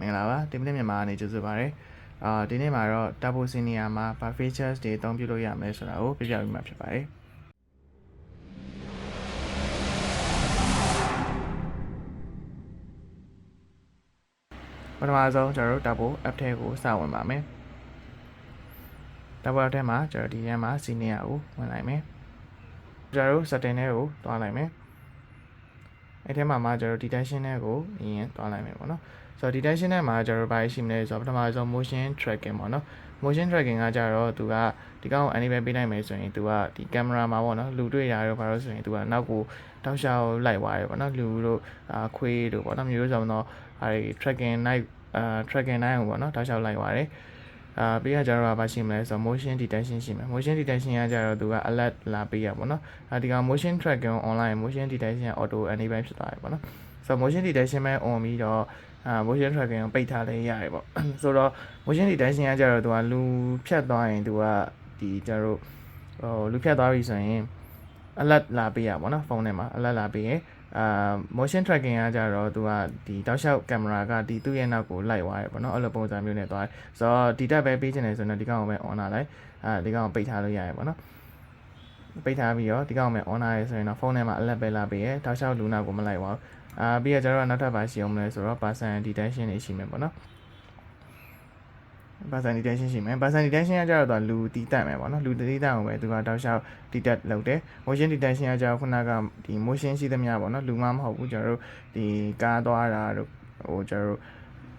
မင်္ဂလာပါဒီမိနစ်မြန်မာအနေကြိုဆိုပါရစေအာဒီနေ့မှာတော့ Turbo Senior မှာဘာ features တွေအသုံးပြုလို့ရမလဲဆိုတာကိုပြပြပေးမှာဖြစ်ပါတယ်ပထမဆုံးကျွန်တော်တို့ Turbo app ထဲကိုစဝင်ပါမယ် Turbo app ထဲမှာကျွန်တော်ဒီထဲမှာ Senior ကိုဝင်လိုက်မယ်ကျွန်တော်တို့ setting ထဲကိုတွားလိုက်မယ်အဲ့ထဲမှာမှကျွန်တော် detection ထဲကိုအရင်တွားလိုက်မယ်ပေါ့နော် ဆိုတော့ detection ထဲမှာကျွန်တော်ဘာရှိမလဲဆိုတော့ပထမဆုံး motion tracking ပေါ့နော် motion tracking ကကြတော့သူကဒီကောင်ကို animate ပေးနိုင်မယ်ဆိုရင်သူကဒီ camera မှာပေါ့နော်လူတွေ့တာတော့ဘာလို့ဆိုရင်သူကနောက်ကိုတောက်လျှောက်လိုက်သွားတယ်ပေါ့နော်လူတို့အာခွေးတို့ပေါ့နော်မျိုးစုံတော့အဲဒီ tracking night အာ tracking night ကိုပေါ့နော်တောက်လျှောက်လိုက်သွားတယ်အာပြီးရကြတော့ဘာရှိမလဲဆိုတော့ motion detection ရှိမယ် motion detection ကကြတော့သူက alert လာပေးရပေါ့နော်အဲဒီကောင် motion tracking online motion detection auto enable ဖြစ်သွားတယ်ပေါ့နော်ဆိုတော့ motion detection ပဲ on ပြီးတော့ အာ motion tracking ကိုပိတ်ထားလဲရတယ်ပေါ့ဆိုတော့ motion detection ကကြတော့သူကလူဖြတ်သွားရင်သူကဒီကျတော့ဟိုလူဖြတ်သွားပြီဆိုရင် alert လာပေးရပါတော့ဖုန်းထဲမှာ alert လာပေးရင်အာ motion tracking ကကြတော့သူကဒီတောက်လျှောက် camera ကဒီသူ့ရဲ့နောက်ကိုလိုက်သွားရပေါ့နော်အဲ့လိုပုံစံမျိုးနဲ့သွားတယ်ဆိုတော့ဒီတက်ပဲပေးချင်တယ်ဆိုတော့ဒီကောင်ကိုပဲ on လာလိုက်အာဒီကောင်ကိုပိတ်ထားလို့ရရပေါ့နော်ပိတ်ထားပြီးတော့ဒီကောင်ကိုပဲ on လာရဆိုရင်တော့ဖုန်းထဲမှာ alert ပဲလာပေးရတောက်လျှောက်လူနောက်ကိုမလိုက်ပါဘူး အာပြီးတော့ကျတော့နောက်ထပ်ပါရှိအောင်မလဲဆိုတော့ person detection တွေရှိမယ်ပေါ့နော် person detection ရှိမယ် person detection ကကြတော့သူကလူတီးတက်မယ်ပေါ့နော်လူတီးတက်အောင်ပဲသူကတောက်လျှောက် detect လုပ်တယ် motion detection ကကြတော့ခုနကဒီ motion ရှိသမျှပေါ့နော်လူမှမဟုတ်ဘူးကျွန်တော်တို့ဒီကားသွားတာတို့ဟိုကျွန်တော်တို့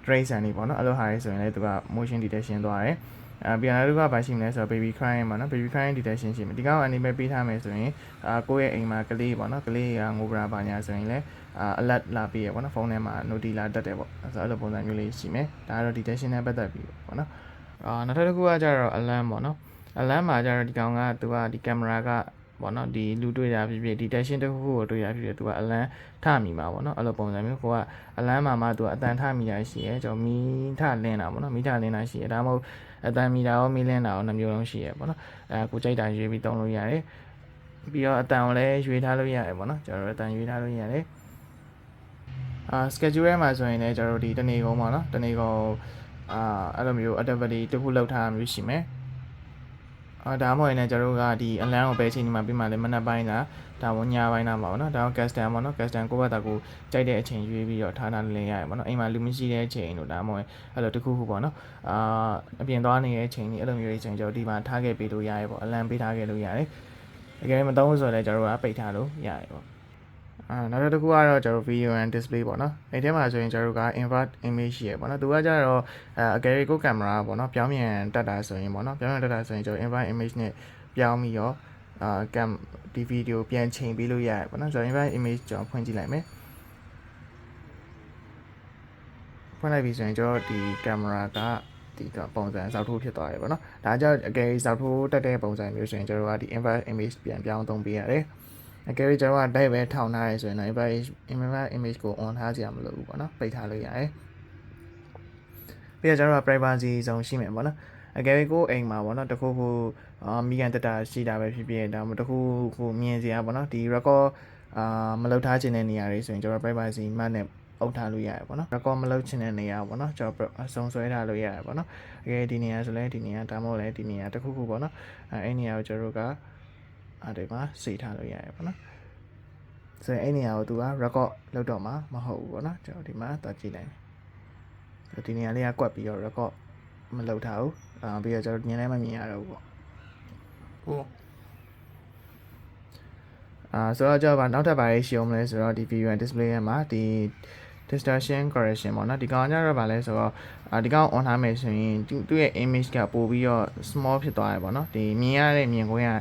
trace န်နေပေါ့နော်အဲ့လိုဟာတွေဆိုရင်လည်းသူက motion detection သွားတယ် အဲပြန်လာတော့ကဘာရှိမလဲဆိုတော့ baby crying ပေါ့နော် baby crying detection ရှိမယ်ဒီကောင် anime ပေးထားမယ်ဆိုရင်အာကိုယ့်ရဲ့အိမ်မှာကလေးပေါ့နော်ကလေးကငိုကြပါညာဆိုရင်လည်းအာ alert လာပေးရပေါ့နော်ဖုန်းထဲမှာ notif လာတက်တယ်ပေါ့ဆိုတော့အဲ့လိုပုံစံမျိုးလေးရှိမယ်ဒါကတော့ detection နဲ့ပတ်သက်ပြီးပေါ့နော်အာနောက်ထပ်တစ်ခုကကြတော့ alarm ပေါ့နော် alarm မှာကြတော့ဒီကောင်ကသူကဒီ camera က ပေါ့နော်ဒီလူတွေ့တာဖြစ်ဖြစ် detection တစ်ခုခုကိုတွေ့ရဖြစ်ဖြစ်သူက alarm ထမိမှာပေါ့နော်အဲ့လိုပုံစံမျိုးကိုက alarm မှာမှသူကအတန်ထမိတာရှိရဲကျွန်တော်မီထလင်းတာပေါ့နော်မီထလင်းတာရှိရဲဒါမှမဟုတ်အတန်မီတာရောမီလင်းတာရောနှမျိုးလုံးရှိရဲပေါ့နော်အဲကိုကြိုက်တာရွေးပြီးတုံးလို့ရတယ်ပြီးတော့အတန်ကိုလည်းရွေးထားလို့ရတယ်ပေါ့နော်ကျွန်တော်တို့အတန်ရွေးထားလို့ရတယ်အာ schedule ထဲမှာဆိုရင်လည်းကျွန်တော်တို့ဒီတနေ့ကုန်ပေါ့နော်တနေ့ကုန်အာအဲ့လိုမျိုး activity တစ်ခုလောက်ထားမျိုးရှိမယ် အာဒါမှမဟုတ်ရင်လည်းကျွန်တော်တို့ကဒီ alarm ကိုပဲချိန်ဒီမှာပြီးမှလည်းမနက်ပိုင်းလားဒါမှညပိုင်းလားမှာပေါ့နော်ဒါက custom ပေါ့နော် custom ကိုယ့်ဘက်တာကိုကြိုက်တဲ့အချိန်ရွေးပြီးတော့ထားထားလင်းရတယ်ပေါ့နော်အိမ်မှာလူမရှိတဲ့အချိန်တို့ဒါမှမဟုတ်အဲ့လိုတစ်ခုခုပေါ့နော်အာအပြင်သွားနေတဲ့အချိန်นี่အဲ့လိုမျိုးတွေချိန်ကျွန်တော်ဒီမှာထားခဲ့ပေးလို့ရတယ်ပေါ့ alarm ပေးထားခဲ့လို့ရတယ်တကယ်မသုံးဆိုလည်းကျွန်တော်တို့ကပိတ်ထားလို့ရတယ်ပေါ့ အာနောက်တစ်ခုကတော့ကျွန်တော် video and display ပေါ့နော်အဲ့ထဲမှာဆိုရင်ကျွန်တော်တို့က invert image ရှိရပေါ့နော်သူကကြတော့အဲအကယ်၍ကိုကင်မရာပေါ့နော်ပြောင်းပြန်တက်တာဆိုရင်ပေါ့နော်ပြောင်းပြန်တက်တာဆိုရင်ကျွန်တော် invert image နဲ့ပြောင်းပြီးတော့အာကမ်ဒီဗီဒီယိုပြန်ချိန်ပေးလို့ရတယ်ပေါ့နော်ကျွန်တော် invert image ကျွန်တော်ဖွင့်ကြည့်လိုက်မယ်ဖွင့်လိုက်ပြီဆိုရင်ကျွန်တော်ဒီကင်မရာကဒီကပုံစံစောက်ထိုးဖြစ်သွားတယ်ပေါ့နော်ဒါကြောင့်အကယ်၍စောက်ထိုးတက်တဲ့ပုံစံမျိုးဆိုရင်ကျွန်တော်ကဒီ invert image ပြန်ပြောင်းသုံးပေးရတယ် အကယ်၍ကျွန်တော်က dive ပဲထောင်ထားရဲဆိုရင်တော့ invert invert image ကို on ထားကြရမလို့ဘူးပေါ့နော်ပိတ်ထားလို့ရတယ်ပြီးတော့ကျွန်တော်က privacy ဇုံရှိမယ်ပေါ့နော်အကယ်၍ကိုယ်အိမ်မှာပေါ့နော်တခုခုအာမိကန်တတာရှိတာပဲဖြစ်ဖြစ်ဒါမှမဟုတ်တခုခုမြင်စရာပေါ့နော်ဒီ record အာမလောက်ထားခြင်းတဲ့နေရာတွေဆိုရင်ကျွန်တော် privacy မှတ်နဲ့အုပ်ထားလို့ရတယ်ပေါ့နော် record မလုပ်ချင်တဲ့နေရာပေါ့နော်ကျွန်တော်အစုံဆွဲထားလို့ရတယ်ပေါ့နော်အကယ်ဒီနေရာဆိုလဲဒီနေရာဒါမှမဟုတ်လဲဒီနေရာတခုခုပေါ့နော်အဲအဲ့နေရာကိုကျွန်တော်တို့က အဲ့ဒီမှာစေထားလို့ရတယ်ပေါ့နော်ဆိုရင်အဲ့နေရာကိုသူက record လုပ်တော့မှာမဟုတ်ဘူးပေါ့နော်ကျွန်တော်ဒီမှာသွားကြည့်လိုက်မယ်ဒီနေရာလေးကကွက်ပြီးတော့ record မလုပ်ထားဘူးအာပြီးတော့ကျွန်တော်ညနေမှမြင်ရတော့ဘူးပေါ့ဟုတ်အာဆိုတော့ကျွန်တော်ဗာနောက်ထပ်ဘာရေးရှိအောင်မလဲဆိုတော့ဒီ video and display ရဲ့မှာဒီ distortion correction ပေါ့နော်ဒီကောင်ကျတော့ဗာလဲဆိုတော့အာဒီကောင် on ထားမယ်ဆိုရင်သူသူ့ရဲ့ image ကပို့ပြီးတော့ small ဖြစ်သွားတယ်ပေါ့နော်ဒီမြင်ရတဲ့မြင်ကွင်းက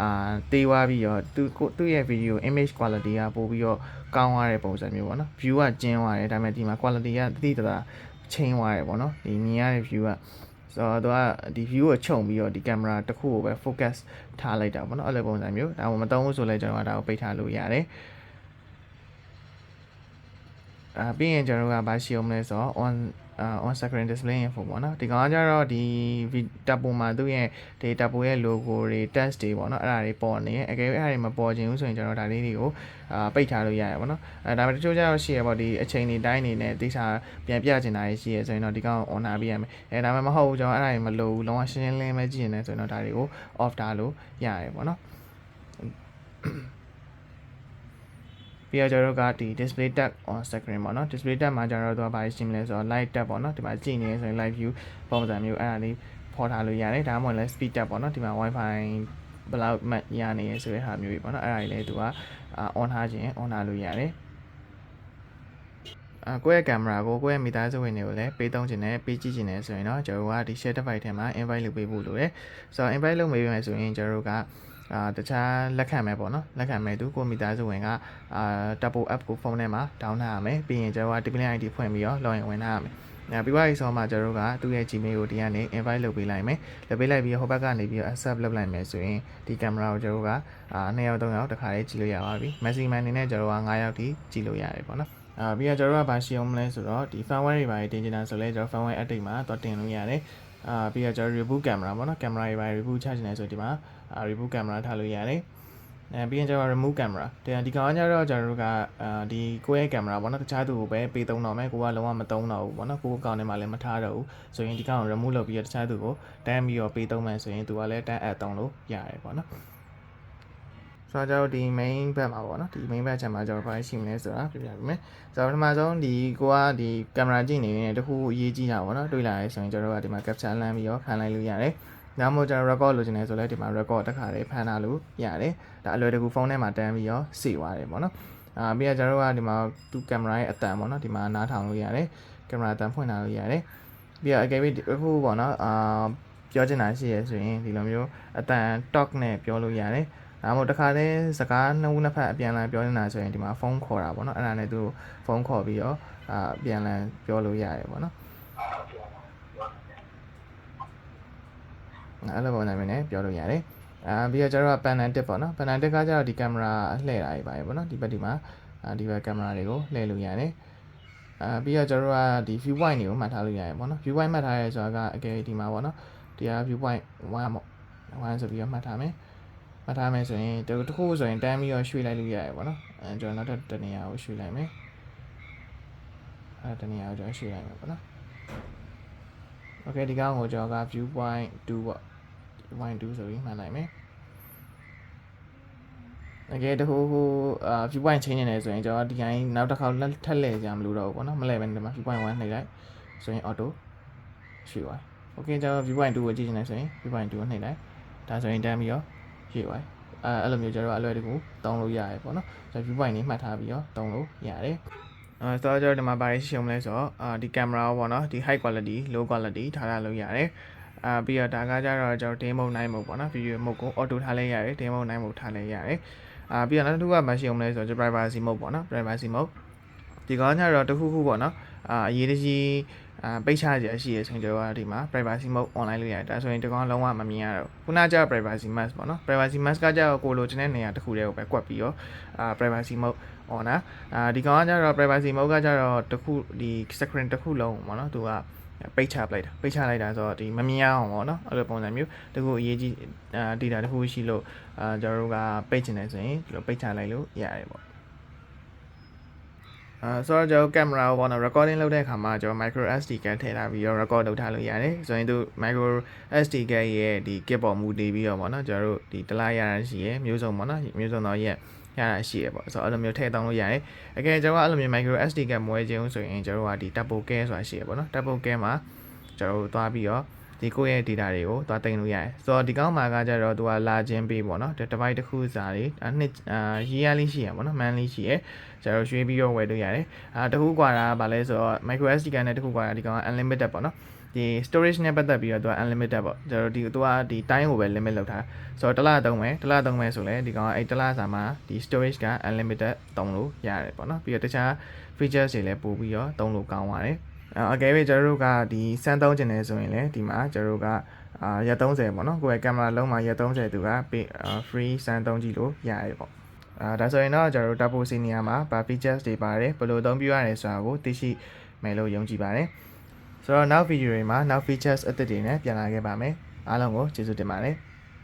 အာတေးသွားပြီးတော့သူသူ့ရဲ့ video image quality ကပို့ပြီးတော့ကောင်းသွားတဲ့ပုံစံမျိုးပေါ့နော် view ကကျင်းသွားတယ်ဒါပေမဲ့ဒီမှာ quality ကတိတိတသားချင်းသွားတယ်ပေါ့နော်ဒီမြင်ရတဲ့ view ကဆိုတော့သူကဒီ view ကိုခြုံပြီးတော့ဒီ camera တစ်ခုကိုပဲ focus ထားလိုက်တာပေါ့နော်အဲ့လိုပုံစံမျိုးဒါမှမသုံးဘူးဆိုလဲကျွန်တော်ကဒါကိုပိတ်ထားလို့ရတယ် အာပြီးရင်ကျွန်တော်တို့ကဘာရှိအောင်မလဲဆိုတော့ on အာ on screen display info ပေါ့နော်ဒီကောင်ကကြတော့ဒီ tapo မှာသူ့ရဲ့ဒီ tapo ရဲ့ logo တွေ text တွေပေါ့နော်အဲ့ဒါတွေပေါ်နေအကယ်၍အဲ့ဒါတွေမပေါ်ခြင်းဘူးဆိုရင်ကျွန်တော်ဒါလေးတွေကိုအာပိတ်ထားလို့ရတယ်ပေါ့နော်အဲဒါပေမဲ့တချို့ကျတော့ရှိရပေါ့ဒီအချိန်တွေတိုင်းနေနဲ့တိကျပြန်ပြချင်တာရှိရဆိုရင်တော့ဒီကောင် on ထားပေးရမယ်အဲဒါမှမဟုတ်ကျွန်တော်အဲ့ဒါတွေမလိုဘူးလုံးဝရှင်းရှင်းလင်းလင်းပဲကြည့်နေတယ်ဆိုရင်တော့ဒါတွေကို off ထားလို့ရတယ်ပေါ့နော် ပြီးတော့ကျွန်တော်တို့ကဒီ display tab on screen ပေါ့နော် display tab မှာကျွန်တော်တို့ကဘာရှိမလဲဆိုတော့ light tab ပေါ့နော်ဒီမှာကြည့်နေဆိုရင် live view ပုံစံမျိုးအဲ့ဒါလေးဖော်ထားလို့ရတယ်ဒါမှမဟုတ်လည်း speed tab ပေါ့နော်ဒီမှာ wifi ဘယ်လောက်မှတ်ရနေရဆိုတဲ့ဟာမျိုးကြီးပေါ့နော်အဲ့ဒါကြီးလည်းသူက on ထားခြင်း on ထားလို့ရတယ်အာကိုယ့်ရဲ့ကင်မရာကိုကိုယ့်ရဲ့မိသားစုဝင်တွေကိုလည်းပေးသုံးခြင်းနဲ့ပေးကြည့်ခြင်းနဲ့ဆိုရင်တော့ကျွန်တော်တို့ကဒီ share device ထဲမှာ invite လုပ်ပေးဖို့လိုတယ်ဆိုတော့ invite လုပ်ပေးမယ်ဆိုရင်ကျွန်တော်တို့က အာတခြားလက်ခံမဲ့ပေါ့နော်လက်ခံမဲ့သူကိုမိသားစုဝင်ကအာ Tapo app ကိုဖုန်းထဲမှာ down ထားရမယ်ပြီးရင်ကျွန်တော်က Display ID ဖွင့်ပြီးတော့ login ဝင်ထားရမယ်အဲပြီးသွားပြီဆိုတော့မှကျွန်တော်တို့ကသူ့ရဲ့ Gmail ကိုဒီကနေ invite လုပ်ပေးလိုက်မယ်လုပ်ပေးလိုက်ပြီးဟိုဘက်ကနေပြီးတော့ accept လုပ်လိုက်မယ်ဆိုရင်ဒီကင်မရာကိုကျွန်တော်တို့ကအာ2ယောက်3ယောက်တစ်ခါလေးကြည့်လို့ရပါပြီ maximum အနေနဲ့ကျွန်တော်တို့က9ယောက်ထိကြည့်လို့ရတယ်ပေါ့နော်အာပြီးတော့ကျွန်တော်တို့ကဘာရှိအောင်မလဲဆိုတော့ဒီ firmware တွေပါတင်ချင်တာဆိုလဲကျွန်တော် firmware update မှာတော့တင်လို့ရတယ်အာပြီးတော့ကျွန်တော် reboot camera ပေါ့နော် camera တွေပါ reboot ချချင်တယ်ဆိုဒီမှာ reboot camera ထားလို့ရတယ်အဲပြီးရင်ကျွန်တော် remove camera တရားဒီကောင်ကကျတော့ကျွန်တော်တို့ကအာဒီကိုယ့်ရဲ့ camera ပေါ့နော်တခြားသူကိုပဲပေးသုံးတော့မယ်ကိုကလုံးဝမသုံးတော့ဘူးပေါ့နော်ကိုယ့်အကောင့်ထဲမှာလည်းမထားတော့ဘူးဆိုရင်ဒီကောင်ကို remove လုပ်ပြီးတော့တခြားသူကိုတန်းပြီးတော့ပေးသုံးမယ်ဆိုရင်သူကလည်းတန်း add သုံးလို့ရတယ်ပေါ့နော်ဆိုတော့ကျွန်တော်ဒီ main ဘက်မှာပေါ့နော်ဒီ main ဘက်ချက်မှာကျွန်တော်ဘာရှိမလဲဆိုတာပြပြပေးမယ်ဆိုတော့ပထမဆုံးဒီကိုကဒီ camera ကြည့်နေရင်တခုအရေးကြီးတာပေါ့နော်တွေ့လာရဲဆိုရင်ကျွန်တော်တို့ကဒီမှာ capture လမ်းပြီးတော့ဖန်လိုက်လို့ရတယ် ဒါမှမဟုတ်ကျွန်တော် record လုပ်ချင်တယ်ဆိုလဲဒီမှာ record တစ်ခါလေးဖန်ထားလို့ရတယ်ဒါအလွယ်တကူဖုန်းထဲမှာတန်းပြီးတော့စေသွားတယ်ပေါ့နော်အာပြီးတော့ကျွန်တော်တို့ကဒီမှာသူကင်မရာရဲ့အတန်ပေါ့နော်ဒီမှာနားထောင်လို့ရတယ်ကင်မရာအတန်ဖွင့်ထားလို့ရတယ်ပြီးတော့အကယ်၍အခုပေါ့နော်အာပြောချင်တာရှိရဆိုရင်ဒီလိုမျိုးအတန် talk နဲ့ပြောလို့ရတယ်ဒါမှမဟုတ်တစ်ခါတည်းစကားနှစ်ဦးနှစ်ဖက်အပြန်အလှန်ပြောနေတာဆိုရင်ဒီမှာဖုန်းခေါ်တာပေါ့နော်အဲ့ဒါနဲ့သူဖုန်းခေါ်ပြီးတော့အာအပြန်အလှန်ပြောလို့ရတယ်ပေါ့နော် အဲ့လိုပုံစံမျိုးနဲ့ပြောလို့ရတယ်အာပြီးတော့ကျတော့ panel tip ပေါ့နော် panel tip ကကျတော့ဒီကင်မရာလှည့်တာတွေပါပဲပေါ့နော်ဒီဘက်ဒီမှာအာဒီဘက်ကင်မရာတွေကိုလှည့်လို့ရတယ်အာပြီးတော့ကျတော့ကဒီ view point တွေကိုမှတ်ထားလို့ရတယ်ပေါ့နော် view point မှတ်ထားရဲဆိုတာကအကယ်ဒီမှာပေါ့နော်ဒီက view point 1ပေါ့1ဆိုပြီးတော့မှတ်ထားမယ်မှတ်ထားမယ်ဆိုရင်တခုဆိုရင်တန်းပြီးတော့ရွှေ့လိုက်လို့ရတယ်ပေါ့နော်အဲကျွန်တော်နောက်ထပ်တနေရာကိုရွှေ့လိုက်မယ်အဲတနေရာကိုကျွန်တော်ရွှေ့လိုက်မယ်ပေါ့နော် Okay ဒီကောင်ကိုကျွန်တော်က view point 2ပေါ့ view point 2ဆိုပြီးမှတ်လိုက်မယ်တကယ်တခုဟိုအာ view point ချင်းနေတယ်ဆိုရင်ကျွန်တော်ဒီကိုင်းနောက်တစ်ခါလက်ထက်လဲကြမလို့တော့ဘူးပေါ့နော်မလဲပဲဒီမှာ view point 1နှိပ်လိုက်ဆိုရင် auto ရွှေ့သွား Okay ကျွန်တော် view point 2ကိုကြည့်နေတယ်ဆိုရင် view point 2ကိုနှိပ်လိုက်ဒါဆိုရင်တန်းပြီးတော့ရွှေ့သွားအဲအဲ့လိုမျိုးကျွန်တော်အလွယ်တကူတောင်းလို့ရတယ်ပေါ့နော်ကျွန်တော် view point လေးမှတ်ထားပြီးတော့တောင်းလို့ရတယ် အဲဆိုတော့ကျွန်တော်ဒီမှာဘာရှိအောင်မလဲဆိုတော့အာဒီကင်မရာပေါ့နော်ဒီ high quality low quality ထားရလို့ရတယ်အာပြီးတော့ဒါကကြတော့ကျွန်တော် day mode night mode ပေါ့နော် video mode ကို auto ထားလဲရတယ် day mode night mode ထားလဲရတယ်အာပြီးတော့နောက်တစ်ခုကမရှိအောင်မလဲဆိုတော့ privacy mode ပေါ့နော် privacy mode ဒီကောင်ညတော့တခုခုပေါ့နော်အာအရေးတကြီး အာပိတ်ချကြရရှိရဆိုရင်ကျွန်တော်ကဒီမှာ privacy mode online လုပ်ရတယ်ဒါဆိုရင်ဒီကောင်လုံးဝမမြင်ရတော့ခုနကကျတော့ privacy mask ပေါ့နော် privacy mask ကကျတော့ကိုလိုချင်တဲ့နေရာတစ်ခုတည်းကိုပဲကွက်ပြီးတော့အာ privacy mode on နာအာဒီကောင်ကကျတော့ privacy mode ကကျတော့တခုဒီ screen တစ်ခုလုံးပေါ့နော်သူကပိတ်ချပလိုက်တာပိတ်ချလိုက်တာဆိုတော့ဒီမမြင်အောင်ပေါ့နော်အဲ့လိုပုံစံမျိုးတခုအရေးကြီးအာ data တစ်ခုရှိလို့အာကျွန်တော်တို့ကပိတ်ချင်တယ်ဆိုရင်ဒီလိုပိတ်ချလိုက်လို့ရတယ်ပေါ့ အာဆိုတော့ကျွန်တော်ကင်မရာကိုပေါ့နော် recording လုပ်တဲ့အခါမှာကျွန်တော် micro SD card ထည့်ထားပြီးတော့ record လုပ်ထားလို့ရတယ်ဆိုရင်သူ micro SD card ရဲ့ဒီ kit ပေါ်မူတည်ပြီးတော့ပေါ့နော်ကျွန်တော်တို့ဒီတလားရတာရှိရယ်မျိုးစုံပေါ့နော်မျိုးစုံတော့ရက်ရတာရှိရပေါ့ဆိုတော့အဲ့လိုမျိုးထည့်တောင်းလို့ရတယ်အကယ်ကျွန်တော်ကအဲ့လိုမျိုး micro SD card မွဲခြင်းဆိုရင်ကျွန်တော်ကဒီ turbo care ဆိုတာရှိရပေါ့နော် turbo care မှာကျွန်တော်တို့သွားပြီးတော့ ဒီကိုယ့်ရဲ့ data တွေကိုသွားတင်လို့ရတယ်ဆိုတော့ဒီကောင်းမှာကကြတော့သူကလာခြင်းပေးပေါ့နော် device တစ်ခုစာတွေအနှစ်အာ yearly ရှိရပေါ့နော် monthly ရှိရကျွန်တော်ရွှေ့ပြီးတော့ဝယ်လို့ရတယ်အာတခုกว่าတာကဘာလဲဆိုတော့ micro SD card နဲ့တခုกว่าတာဒီကောင်က unlimited ပေါ့နော်ဒီ storage နဲ့ပတ်သက်ပြီးတော့သူက unlimited ပေါ့ကျွန်တော်ဒီသူကဒီ time ကိုပဲ limit လုပ်ထားဆိုတော့တစ်လသုံးမယ်တစ်လသုံးမယ်ဆိုလဲဒီကောင်ကအဲ့တစ်လစာမှာဒီ storage က unlimited သုံးလို့ရတယ်ပေါ့နော်ပြီးတော့တခြား features တွေလည်းပို့ပြီးတော့သုံးလို့ကောင်းပါတယ် အကယ်၍ကျွန်တော်တို့ကဒီစမ်းသုံးကျင်နေဆိုရင်လည်းဒီမှာကျွန်တော်တို့ကအာရက်30ပေါ့နော်ကိုယ့်ရဲ့ကင်မရာလုံးမှာရက်30သူကပေး free စမ်းသုံးကြည့်လို့ရတယ်ပေါ့အာဒါဆိုရင်တော့ကျွန်တော်တို့ Turbo Senior မှာဘာ features တွေပါတယ်ဘယ်လိုအသုံးပြုရတယ်ဆိုတာကိုသိရှိမယ်လို့ယုံကြည်ပါတယ်ဆိုတော့နောက် video တွေမှာနောက် features အသစ်တွေနဲ့ပြန်လာခဲ့ပါမယ်အားလုံးကိုကျေးဇူးတင်ပါတယ်